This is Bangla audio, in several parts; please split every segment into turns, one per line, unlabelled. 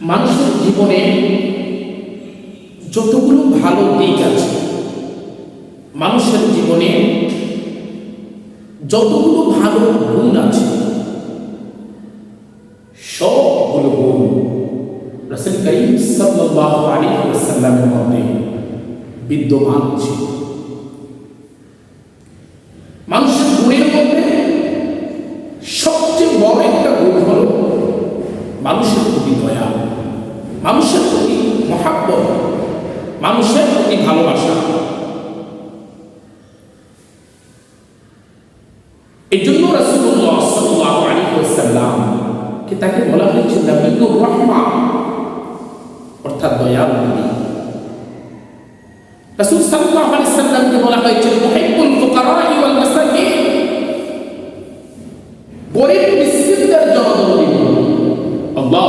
মানুষের জীবনে যতগুলো ভালো দিক আছে, মানুষের জীবনে যতগুলো ভালো গুণ আছে, সবগুলো গুণ রাসূল করিম সাল্লাল্লাহু আলাইহি ওয়াসাল্লামের মধ্যে বিদ্যমান ছিল মানুষের গুণের মধ্যে সবচেয়ে বড় একটা গুণ হল মানুষের প্রতি দয়া মানুষের প্রতি মহাব্বত মানুষের প্রতি ভালোবাসা এই জন্য রাসূলুল্লাহ সাল্লাল্লাহু আলাইহি ওয়াসাল্লাম কে তাকে বলা হয়েছে নবীনুর রহমা অর্থাৎ দয়ালু নবী রাসূল সাল্লাল্লাহু আলাইহি ওয়াসাল্লামকে বলা হয়েছে মুহিব্বুল ফুকারা ওয়াল মাসাকিন গরিব মিসকিনদের জনদরদি আল্লাহ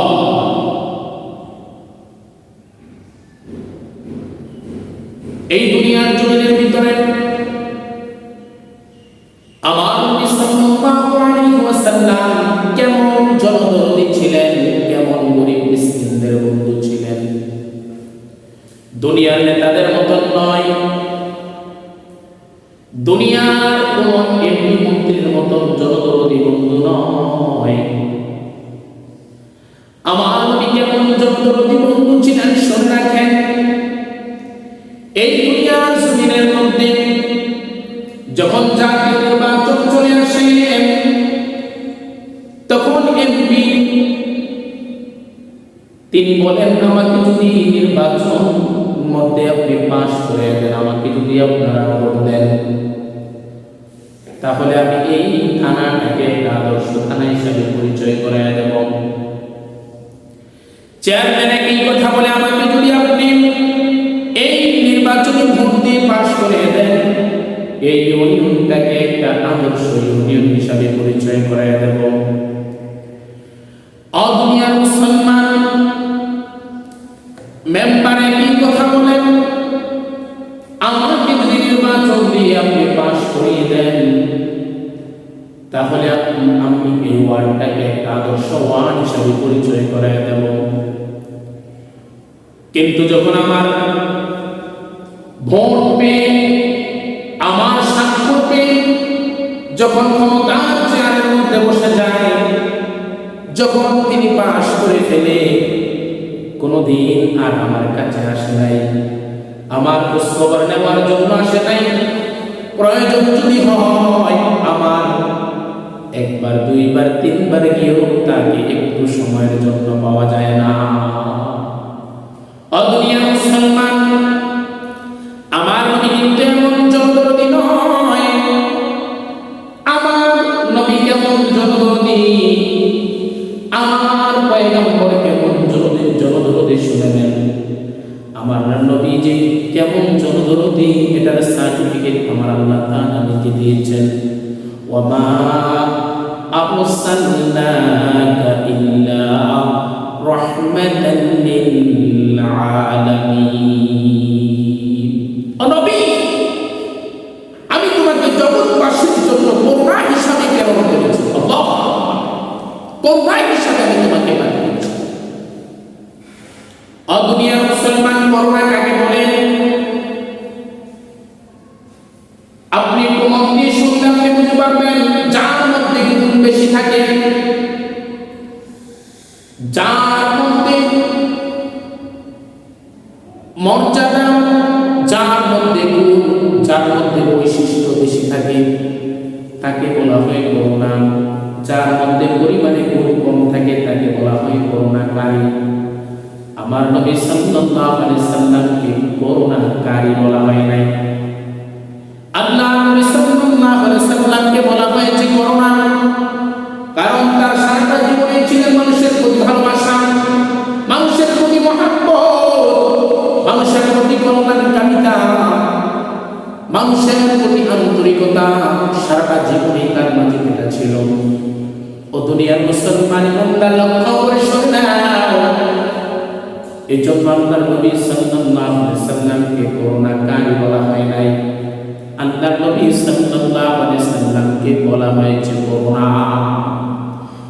আমাকে যদি নির্বাচন মধ্যে আপনি পাশ করে দেন, আমাকে যদি আপনারা ভোট দেন, তাহলে আমি এই থানাটাকে একটা আদর্শ থানা হিসাবে পরিচয় করে দেব। চেয়ারম্যান এই কথা বলে আমাকে যদি আপনি এই ভোট দিয়ে পাশ করে দেন, এই ইউনিয়নটাকে একটা আদর্শ ইউনিয়ন হিসাবে পরিচয় দেব। অদুনিয়ার মুসলমান তাহলে আমি এই ওয়ার্ডটাকে একটা আদর্শ ওয়ার্ড হিসাবে পরিচয় করে দেব। কিন্তু যখন আমার ভোট পেয়ে, আমার সাক্ষ্য পেয়ে যখন ক্ষমতার চেয়ারের মধ্যে বসে যায়, যখন তিনি পাশ করে ফেলে, কোনোদিন আর আমার কাছে আসে নাই। আমার খোঁজখবর নেওয়ার জন্য আসে নাই। প্রয়োজন যদি হয়, আমার একবার, দুইবার, তিনবার গিয়েও তাকে একটু সময়ের জন্য পাওয়া যায় না। অদুনিয়া মুসলমান, আমার নবী কিন্তু এমন জনদরদি নয়। আমার নবী কেমন জনদরদি আমার পয়গম্বর কেমন জনদরদি জনদরদি শুনে নেন। আমার নবী যে কেমন জনদরদি এটার সার্টিফিকেট আমার আল্লাহ তাআলা আমাকে দিয়েছেন। ওয়ামা আরসালনাকা ইল্লা রাহমাতান লিল আলামিন ও নবী আমি তোমাকে জগৎবাসীর জন্য করুণা হিসাবে প্রেরণ করেছি? আল্লাহ করুণা হিসাবে আমি তোমাকে পাঠিয়েছি অদুনিয়ার মুসলমান করুণা থাকে তাকে বলা হয় করুণা। যার মধ্যে পরিমাণে গুণ কম থাকে, তাকে বলা হয় করুণাকারী। আমার নবী সাল্লাল্লাহু আলাইহি সাল্লামকে করুণাকারী বলা হয় নাই। আল্লাহ নবী সাল্লাল্লাহু আলাইহি সাল্লামকে বলা হয়েছে করুণা, কারণ তার সারাটা জীবনে ছিলেন মানুষের প্রতি ভালোবাসা, মানুষের প্রতি মহাব্বত, মানুষের প্রতি করুণার কামিতা মানুষের প্রতি আন্তরিকতা সারাটা জীবনে তার মাঝে এটা ছিল। ও দুনিয়ার মুসলমান ইমানদার লক্ষ্য করে শুনে এই জন্য আল্লাহর নবী সাল্লাল্লাহু আলাইহি সাল্লামকে করুণাকারী বলা হয় নাই। আল্লাহর নবী সাল্লাল্লাহু আলাইহি সাল্লামকে বলা হয়েছে করুণা।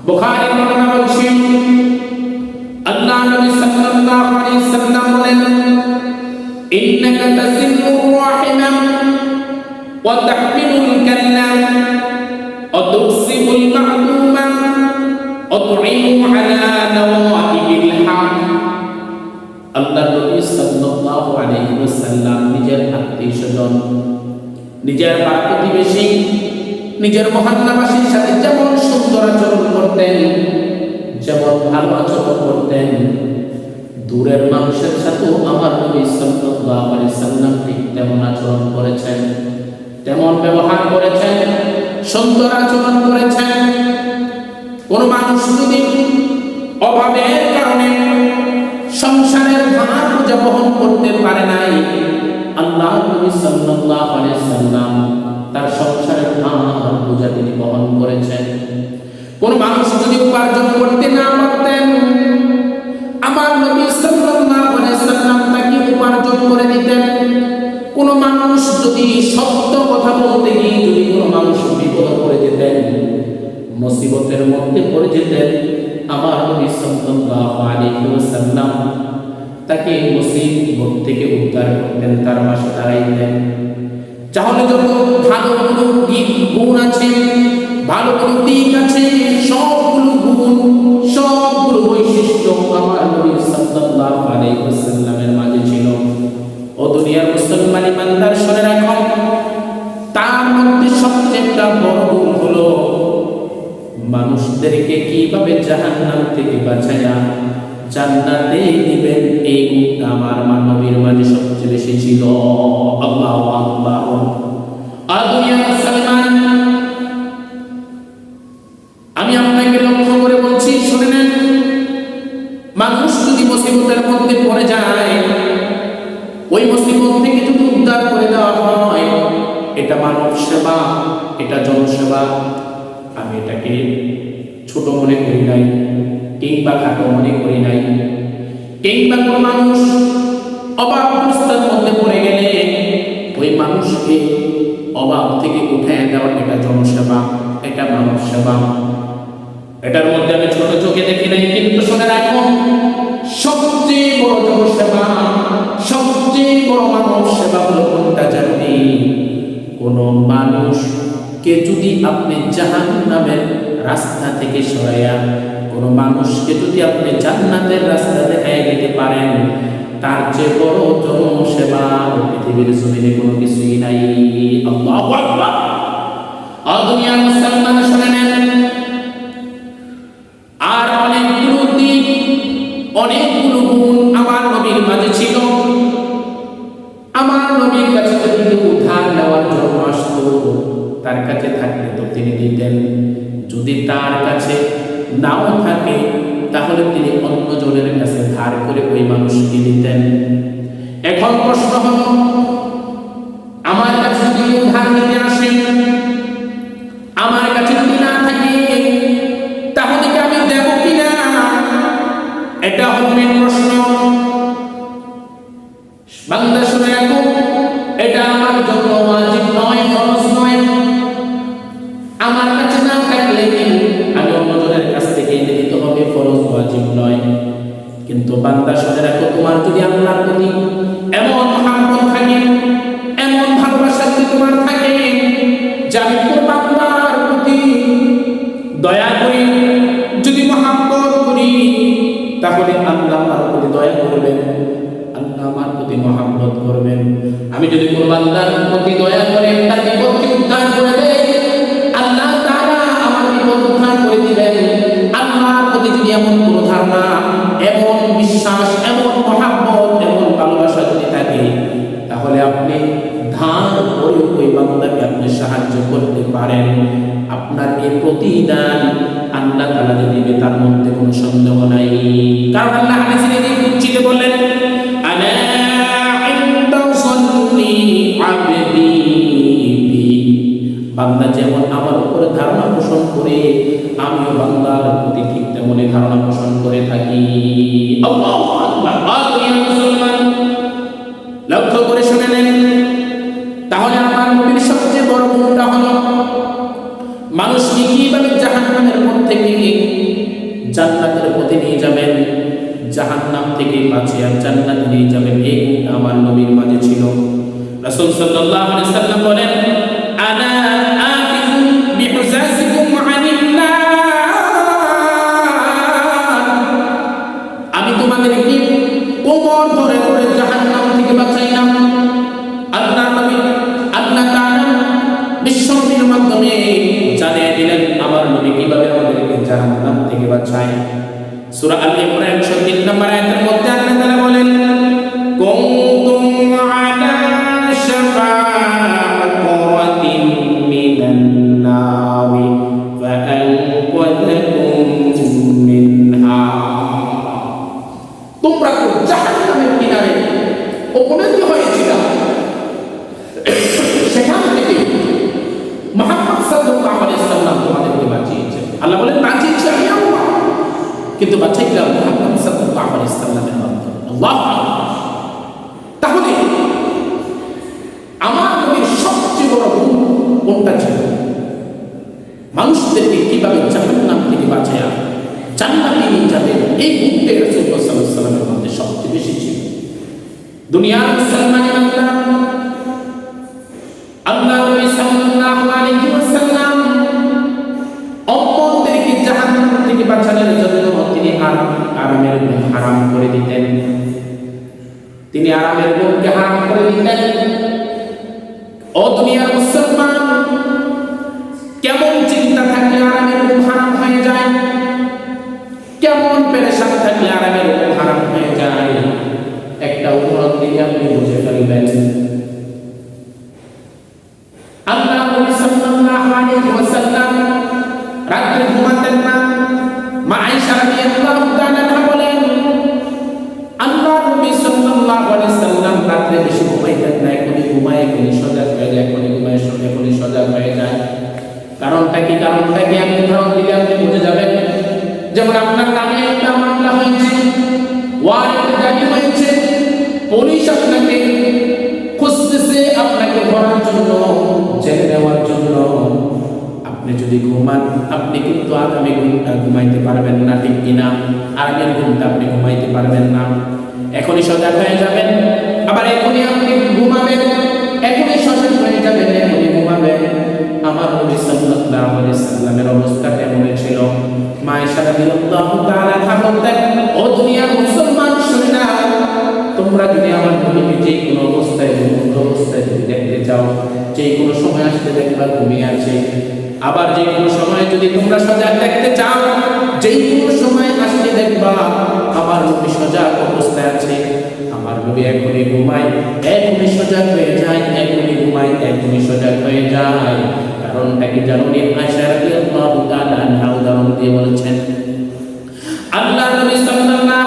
বুখারী বর্ণনা আল্লাহ আল্লাহ নবী সাল্লাল্লাহু আলাইহি সাল্লাম বলেন ওয়া তাহমিলুল কাল্লাম ওয়া তুকসিবুল মা'দুমা ওয়া তু'inu আলা নাওয়াইবিল হক আল্লাহ নবী সাল্লাল্লাহু আলাইহি ওয়াসাল্লাম নিজের আত্মীয়স্বজন নিজের পাক প্রতিবেশী, নিজের মহল্লাবাসীর সাথে যেমন সুন্দর আচরণ করতেন, যেমন ভালো আচরণ করতেন দূরের মানুষের সাথেও আমার নবী সাল্লাল্লাহু আলাইহি ঠিক তেমন আচরণ করেছেন, তেমন ব্যবহার করেছেন, সুন্দর আচরণ করেছেন। কোন মানুষ যদি অভাবের কারণে সংসারের ভার বোঝা বহন করতে পারে নাই, আল্লাহ নবী সাল্লাল্লাহু আলাইহি সাল্লাম তার সংসারের ভার বোঝা তিনি বহন করেছেন। কোন মানুষ যদি উপার্জন করতে না পারতেন যদি সত্য কথা বলতে গিয়ে যদি কোন মানুষ বিপদ করে দিতেন মুসিবতের মধ্যে পড়ে যেতেন, আমার নবী সাল্লাল্লাহু আলাইহি ওয়াসাল্লাম তাকে মুসিবত থেকে উদ্ধার করতেন, তার পাশে দাঁড়াইতেন। তাহলে যত ভালো কোনো গুণ আছে, ভালো কোনো দিক আছে, সবগুলো গুণ, সবগুলো বৈশিষ্ট্য আমার নবী সাল্লাল্লাহু আলাইহি ওয়াসাল্লামের মাঝে ছিল। ও দুনিয়ার মুসলমান ইমানদার শুনে রাখো। তার মধ্যে সবচেয়ে বড় গুণ হলো, মানুষদেরকে কীভাবে জাহান্নাম থেকে বাঁচায়া জান্নাতে দিবেন, এই গুণটা আমার মানবীর মাঝে সবচেয়ে বেশি ছিল। আল্লাহ আল্লাহ আমি আপনাকে লক্ষ্য করে বলছি, শুনে নেন, মানুষ যদি মুসিবতের মধ্যে পড়ে যায় ওই মুসিবত থেকে যদি উদ্ধার করে দেওয়া হয়, এটা মানব সেবা, এটা জনসেবা আমি এটাকে ছোট মনে করি নাই, কিংবা খাটো মনে করি নাই। কিংবা কোনো মানুষ অভাব অবস্থার মধ্যে পড়ে গেলে ওই মানুষকে অভাব থেকে উঠে দেওয়া এটা জনসেবা এটা মানব সেবা। এটার মধ্যে আমি ছোট চোখে দেখি নাই, কিন্তু শুনে রাখো সবচেয়ে বড় জনসেবা সবচেয়ে বড় মানব সেবা হলো কোনটা জানি কোন মানুষকে যদি আপনি জাহান নামের রাস্তা থেকে সরাইয়া কোন মানুষকে যদি আপনি জান্নাতের রাস্তা দেখাই দিতে পারেন, তার চেয়ে বড় জনসেবা পৃথিবীর জমিনে কোনো কিছুই নাই। আল্লাহু আর দুনিয়ার মুসলমান শুনে নেন। তার কাছে থাকলে তো তিনি দিতেন। যদি তার কাছে নাও থাকে, তাহলে তিনি অন্য জনের কাছে ধার করে ওই মানুষকে দিতেন। এখন প্রশ্ন হল মহাব্বত করবেন। আমি যদি কোনো বান্দার প্রতি দয়া করে তার বিপদকে উদ্ধার করে দেয় আল্লাহ তাআলা আমার বিপদ উদ্ধার করে দিবেন। আল্লাহর প্রতি যদি এমন কোনো ধারণা, এমন বিশ্বাস, এমন মহাব্বত, এমন ভালোবাসা যদি থাকে, তাহলে আপনি ধান করে ওই বান্দাকে আপনি সাহায্য করতে পারেন। আপনার এই প্রতিদান আল্লাহ তাআলা যে দিবে তার মধ্যে কোনো সন্দেহ নাই। কারণ আল্লাহ হাদিসে বান্দা যেমন আমার উপরে ধারণা পোষণ করে, আমিও বান্দার প্রতি ঠিক তেমনই ধারণা পোষণ করে থাকি। লক্ষ্য করে শুনে নেন। তাহলে আমার নবীর সবচেয়ে বড় গুণটা হলো মানুষকে কীভাবে জাহান্নামের মধ্যে থেকে জান্নাতের পথে নিয়ে যাবেন জাহান জাহান্নাম থেকে বাঁচিয়ে জান্নাতে নিয়ে যাবেন। এই গুণটা আমার নবীর মাঝে ছিল। রাসূল সাল্লাল্লাহু আলাইহি সাল্লাম বলেন আমি তোমাদেরকে কোমর ধরে ধরে জাহান্নাম থেকে এই রাসূলুল্লাহ সাল্লাল্লাহু আলাইহি সাল্লামের সবচেয়ে বেশি ছিল। দুনিয়ার মুসলমানের আল্লাহ নবী সাল্লাল্লাহু আলাইহি ওয়াসাল্লাম উম্মতদেরকে জাহান্নাম থেকে বাঁচানোর জন্য তিনি আরাম আরামের হারাম করে দিতেন। তিনি আরামের গুণকে হারাম করে দিতেন। আপনি যদি ঘুমান, আপনি কিন্তু আগামী ঘুমটা ঘুমাইতে পারবেন না, ঠিক কিনা? আগের ঘুমটা আপনি ঘুমাইতে পারবেন না। এখনই সজাগ হয়ে যাবেন। আবার এখনই আপনি ঘুমাবেন। এখনই সজাগ হয়ে যাবেন, এখনই ঘুমাবেন। আমার নবী সাল্লাল্লাহু আলাইহি সাল্লামের অবস্থা কেমন ছিল? মা আয়েশা রাদিয়াল্লাহু তাআলা বলতেন, ও দুনিয়ার মুসলমান শুনে না তোমরা যদি আমার নবীকে যে কোনো অবস্থায় অবস্থায় যদি দেখতে চাও যে কোনো সময় আসতে দেখবা ঘুমিয়ে আছে আবার যে কোনো সময় যদি তোমরা সজাগ দেখতে চাও যে কোনো সময় আসতে দেখবা, আমার নবী সজাগ অবস্থায় আছে। আমার নবী এখনই ঘুমায়, এখনই সজাগ হয়ে যায়, এখনই ঘুমায়, এখনই সজাগ হয়ে যায়। কারণটা কি জানো নি? আয়েশা রাদিয়াল্লাহু তাআলা আনহা উদাহরণ দিয়ে বলেছেন আল্লাহ নবী সাল্লাল্লাহু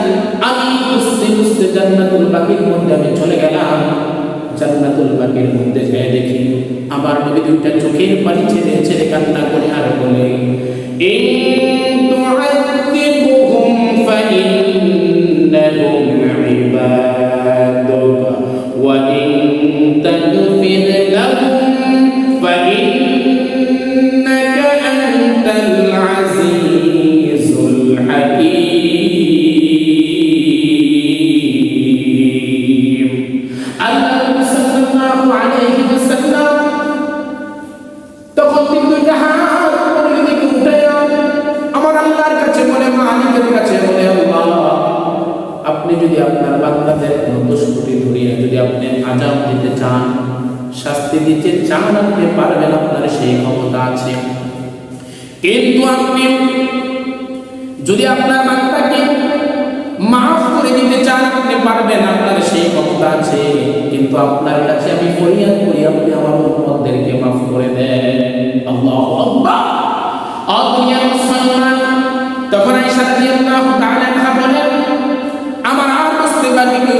জান্নাতুল বাকির মধ্যে আমি চলে গেলাম। জান্নাতুল বাকির মধ্যে যেয়ে দেখি, আমার নবী দুইটা চোখের পানি ছেড়ে ছেড়ে কান্না করে আর বলে, ইন তুআযিবুহুম ফাইন্নাহুম যদি আপনার বান্দাদের কোনো দুষ্কৃতি ধরিয়ে যদি আপনি আজাব দিতে চান, শাস্তি দিতে চান আপনি, পারবেন আপনার সেই ক্ষমতা আছে। কিন্তু আপনি যদি আপনার বান্দাকে মাফ করে দিতে চান, আপনি পারবেন আপনার সেই ক্ষমতা আছে। কিন্তু আপনার কাছে আমি ফরিয়াদ করি, আপনি আমার উম্মতদেরকে মাফ করে দেন। আল্লাহু আর দুনিয়ার মুসলমান, তখন আয়েশা রাদিয়াল্লাহু তাআলা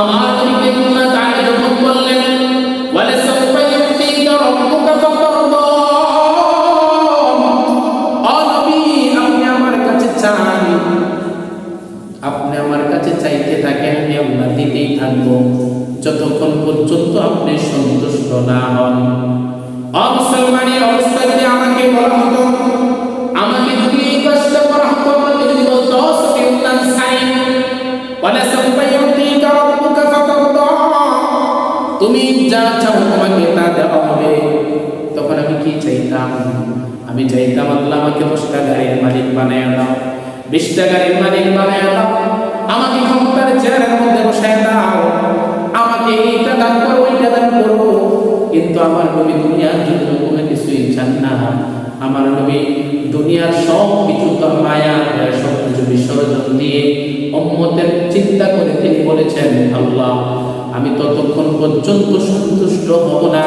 আমার নবীকে আল্লাহ বললেন, ওয়ালা সাউফা ইউতিকা আপনি আমার কাছে চান। আপনি আমার কাছে চাইতে থাকেন, আমি আপনার দিতেই থাকব। যতক্ষণ পর্যন্ত আপনি সন্তুষ্ট না হন। অমুসলমানের অবস্থা যদি আমাকে বলা হতো আমি চাইতাম আল্লাহ আমাকে দশটা গাড়ির মালিক বানায় দাও, বিশটা গাড়ির মালিক বানায় দাও, আমাকে ক্ষমতার চেয়ারের মধ্যে বসায় দাও, আমাকে এইটা দান করো, ওইটা দান করো। কিন্তু আমার নবী দুনিয়ার জন্য কোনো কিছুই চান না। আমার নবী দুনিয়ার সব কিছু তো মায়া সব কিছু বিসর্জন দিয়ে উম্মতের চিন্তা করে তিনি বলেছেন, আল্লাহ, আমি ততক্ষণ পর্যন্ত সন্তুষ্ট হব না।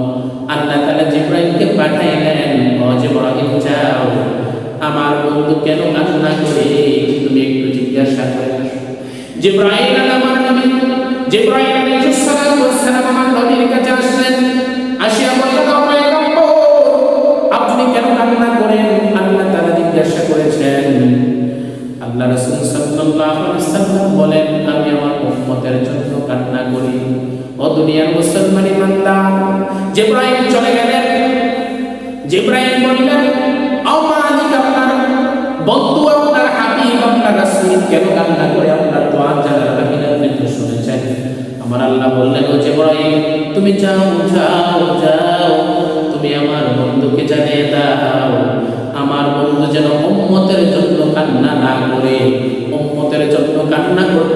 আল্লাহ তাআলা জিব্রাইলকে পাঠাইলেন, ও জিব্রাইল, যাও। আমার বন্ধু কেন কান্না করে? তুমি একটু জিজ্ঞাসা করে জিব্রাইল আমার নবী জিব্রাইল আলাইহিস ওয়াস সালাম আমার নবীর কাছে আসলেন। আসিয়া আপনি কেন কান্না করেন? আল্লাহ তাআলা জিজ্ঞাসা করেছেন। আল্লাহ রাসূল সাল্লাল্লাহু আলাইহি সাল্লাম বলেন, আমি আমার উম্মতের জন্য কান্না করি। ও দুনিয়ার মুসলমান জিব্রাইল চলে গেলেন। জিব্রাইল বললেন মালিক আপনার, বন্ধু আপনার হাবিব, আপনার রাসূল, কেন কান্না করে আপনার দোয়া জানার তো শুনেছেন আমার আল্লাহ বললেন, ও জিব্রাইল, তুমি যাও যাও যাও, তুমি আমার বন্ধুকে জানিয়ে দাও। আমার বন্ধু যেন উম্মতের জন্য কান্না না করে, উম্মতের জন্য কান্না করতে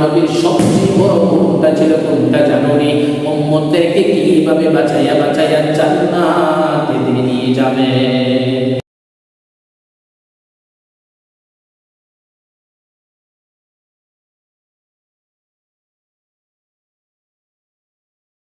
নবীর সবচেয়ে বড় গুণটা ছিল কোনটা জানুনি। উম্মতদেরকে কীভাবে বাঁচাইয়া বাঁচাইয়া জান্নাতে তিনি নিয়ে যাবেন?